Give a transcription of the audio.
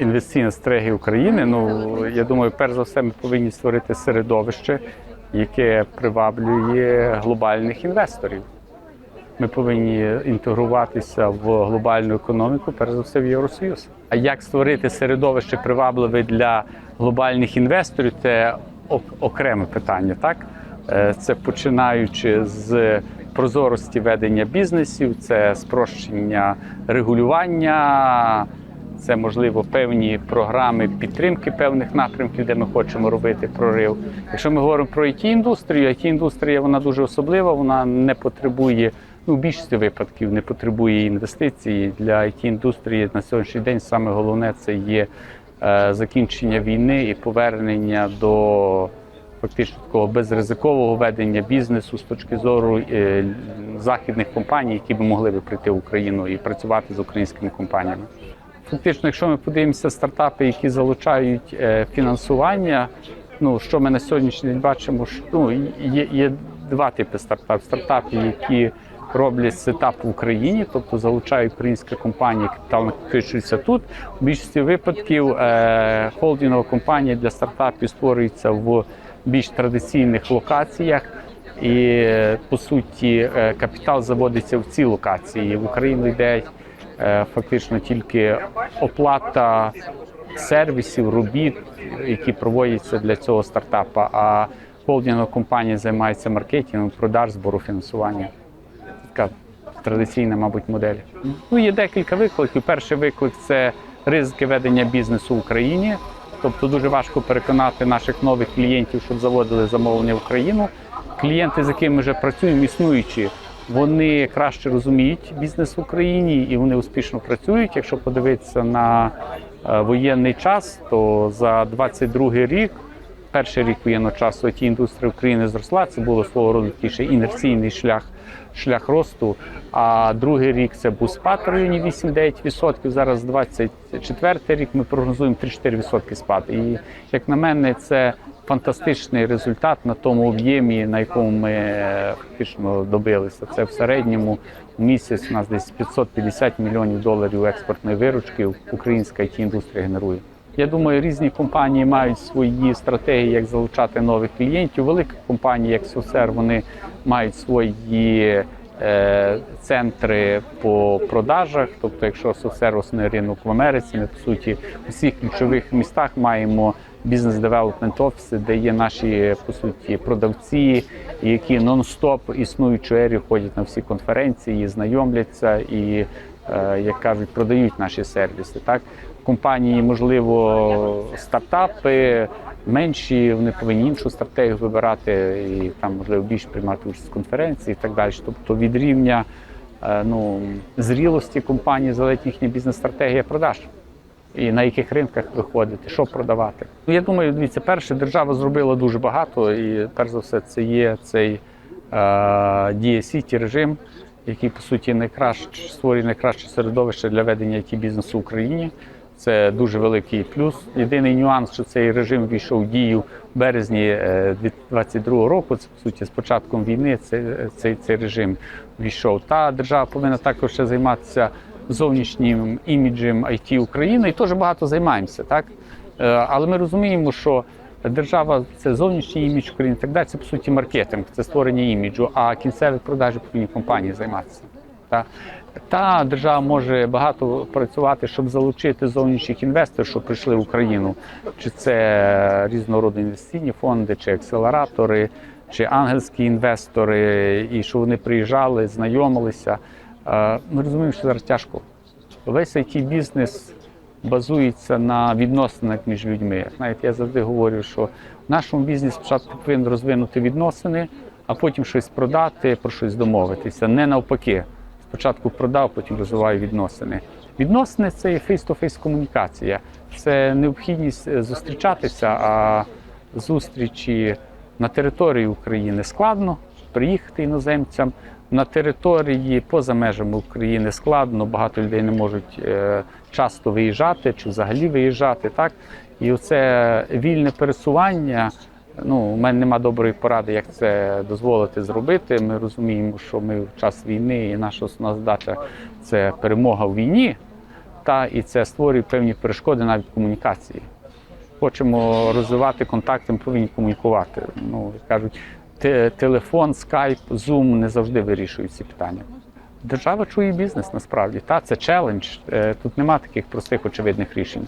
інвестиційна стратегія України. Ну я думаю, перш за все, ми повинні створити середовище, яке приваблює глобальних інвесторів. Ми повинні інтегруватися в глобальну економіку, перш за все в Євросоюз. А як створити середовище привабливе для глобальних інвесторів, це ок- окреме питання. Так Е, це починаючи з прозорості ведення бізнесів, це спрощення регулювання. Це можливо певні програми підтримки певних напрямків, де ми хочемо робити прорив. Якщо ми говоримо про it індустрію it індустрія вона дуже особлива, вона не потребує ну, більшості випадків не потребує інвестицій. Для it індустрії на сьогоднішній день саме головне це є е, закінчення війни і повернення до фактично такого безризикового ведення бізнесу з точки зору е, західних компаній, які би могли би прийти в Україну і працювати з українськими компаніями. Фактично, якщо ми подивимося стартапи, які залучають е, фінансування, ну що ми на сьогоднішній день бачимо, що ну, є, є два типи стартапів. Стартапи, які роблять сетап в Україні, тобто залучають українські компанії, капітал накопичується тут. В більшості випадків е, холдингова компанія для стартапів створюється в більш традиційних локаціях. І е, по суті е, капітал заводиться в ці локації. В Україну йде фактично тільки оплата сервісів, робіт, які проводяться для цього стартапа. А холдингова компанія займається маркетингом, продаж, збору фінансування. Така традиційна, мабуть, модель. Ну, є декілька викликів. Перший виклик це ризики ведення бізнесу в Україні. Тобто дуже важко переконати наших нових клієнтів, щоб заводили замовлення в Україну. Клієнти, з якими вже працюємо, існуючі, вони краще розуміють бізнес в Україні і вони успішно працюють. Якщо подивитися на е, воєнний час, то за 22 рік, перший рік воєнного часу, it індустрія України зросла. Це було свого роду ще інерційний шлях, шлях росту. А другий рік це був спад в районі 8-9%. Зараз 24 рік ми прогнозуємо 3-4% спад. І як на мене, це фантастичний результат на тому об'ємі, на якому ми е, фактично добилися. Це в середньому місяць у нас десь 550 мільйонів доларів експортної виручки українська it індустрія генерує. Я думаю, різні компанії мають свої стратегії, як залучати нових клієнтів. Великі компанії, як Сосер, вони мають свої е, центри по продажах. Тобто, якщо Сосер основний ринок в Америці, ми по суті у всіх ключових містах маємо бізнес девелопмент офіси, де є наші по суті продавці, які нон-стоп існуючу ері ходять на всі конференції, знайомляться і, як кажуть, продають наші сервіси. Так компанії, можливо, стартапи менші, вони повинні іншу стратегію вибирати і там можливо більше приймати участь в конференції і так далі. Тобто від рівня е, ну, зрілості компанії залежить їхня бізнес-стратегія продаж. І на яких ринках виходити, що продавати. Ну, я думаю, дивіться, перше, держава зробила дуже багато, і перш за все, це є цей е, сіті режим, який по суті найкраще створює найкраще середовище для ведення it бізнесу в Україні. Це дуже великий плюс. Єдиний нюанс, що цей режим війшов в дію в березні е, 2022 року. Це по суті з початком війни. Цей, цей, цей режим війшов. Та держава повинна також ще займатися зовнішнім іміджем IT України, і теж багато займаємося, так Е, але ми розуміємо, що держава це зовнішній імідж України, так далі. Це по суті маркетинг, це створення іміджу. А кінцеві продажі повинні компанії займатися. Так? Та держава може багато працювати, щоб залучити зовнішніх інвесторів, що прийшли в Україну. Чи це різного інвестиційні фонди, чи акселератори, чи ангельські інвестори, і що вони приїжджали, знайомилися. Е, Ми розуміємо, що зараз тяжко. Весь it бізнес базується на відносинах між людьми. Знаєте, я завжди говорю, що в нашому бізнесі спочатку повинен розвинути відносини, а потім щось продати, про щось домовитися. Не навпаки. Спочатку продав, потім розвиваю відносини. Відносини це є фейс-то-фейс комунікація. Це необхідність е, зустрічатися, а зустрічі на території України складно приїхати іноземцям. На території поза межами України складно, багато людей не можуть е, часто виїжджати чи взагалі виїжджати. Так? І оце вільне пересування. Ну, у мене нема доброї поради, як це дозволити зробити. Ми розуміємо, що ми в час війни і наша основна задача це перемога в війні. Та і це створює певні перешкоди навіть комунікації. Хочемо розвивати контакти, ми повинні комунікувати. Ну, кажуть, телефон, скайп, зум не завжди вирішують ці питання. Держава чує бізнес насправді. Та це челендж. Е, Тут нема таких простих очевидних рішень.